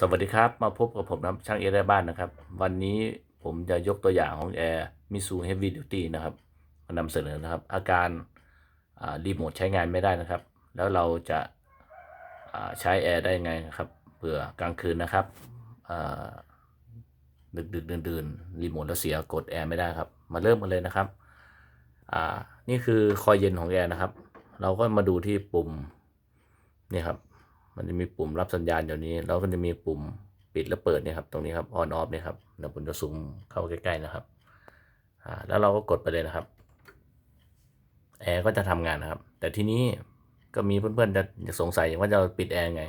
สวัสดีครับมาพบกับผมนะครับช่างเอร์ได้บ้านนะครับ วันนี้ผมจะยกตัวอย่างของแอร์มิซูเฮฟวี่ดิวตี้นะครับมานำเสนอนะครับ อาการรีโมทใช้งานไม่ได้นะครับ แล้วเราจะาใช้แอร์ได้ไงนะครับเผื่อกลางคืนนะครับดึกดึกดื่นดื่นรีโมทแล้วเสียกดแอร์ไม่ได้ครับ มาเริ่มกันเลยนะครับนี่คือคอยเย็นของแอร์นะครับ เราก็มาดูที่ปุ่มนี่ครับ มันจะมีปุ่มรับสัญญาณอยู่นี้ แล้วก็จะมีปุ่มปิดและเปิดเนี่ยครับ ตรงนี้ครับ on off เนี่ยครับเดี๋ยวผมจะซูมเข้าใกล้ๆนะครับ อ่า แล้วเราก็กดไปเลยนะครับ แอร์ก็จะทำงานนะครับ แต่ที่นี้ก็มีเพื่อนๆจะจะสงสัยว่าจะปิดแอร์ไง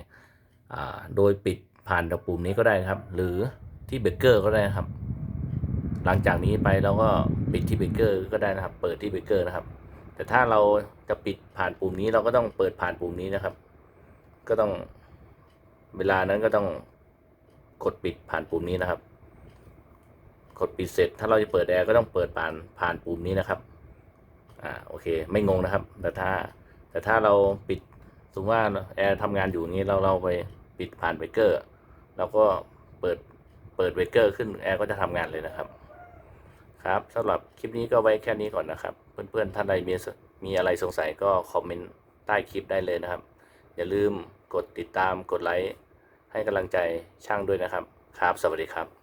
อ่า โดยปิดผ่านปุ่มนี้ก็ได้ครับ หรือที่เบรกเกอร์ก็ได้ครับ หลังจากนี้ไปเราก็ปิดที่เบรกเกอร์ก็ได้นะครับ เปิดที่เบรกเกอร์นะครับ แต่ถ้าเราจะปิดผ่านปุ่มนี้เราก็ต้องเปิดผ่านปุ่มนี้นะครับ ก็ต้องเวลานั้นก็ต้องกดปิดผ่านปุ่มนี้นะครับ กดปิดเสร็จ ถ้าเราจะเปิดแอร์ก็ต้องเปิดผ่านผ่านปุ่มนี้นะครับ อ่าโอเค ไม่งงนะครับ แต่ถ้าแต่ถ้าเราปิดสมมติว่าแอร์ทำงานอยู่นี้เราเราไปปิดผ่านเบรกเกอร์เราก็เปิดเปิดเบรกเกอร์ขึ้นแอร์ก็จะทำงานเลยนะครับ ครับสำหรับคลิปนี้ก็ไว้แค่นี้ก่อนนะครับ เพื่อนๆท่านใดมีมีอะไรสงสัยก็คอมเมนต์ใต้คลิปได้เลยนะครับ อย่าลืม กดติดตามกดไลค์ให้กำลังใจช่างด้วยนะครับ ครับ สวัสดีครับ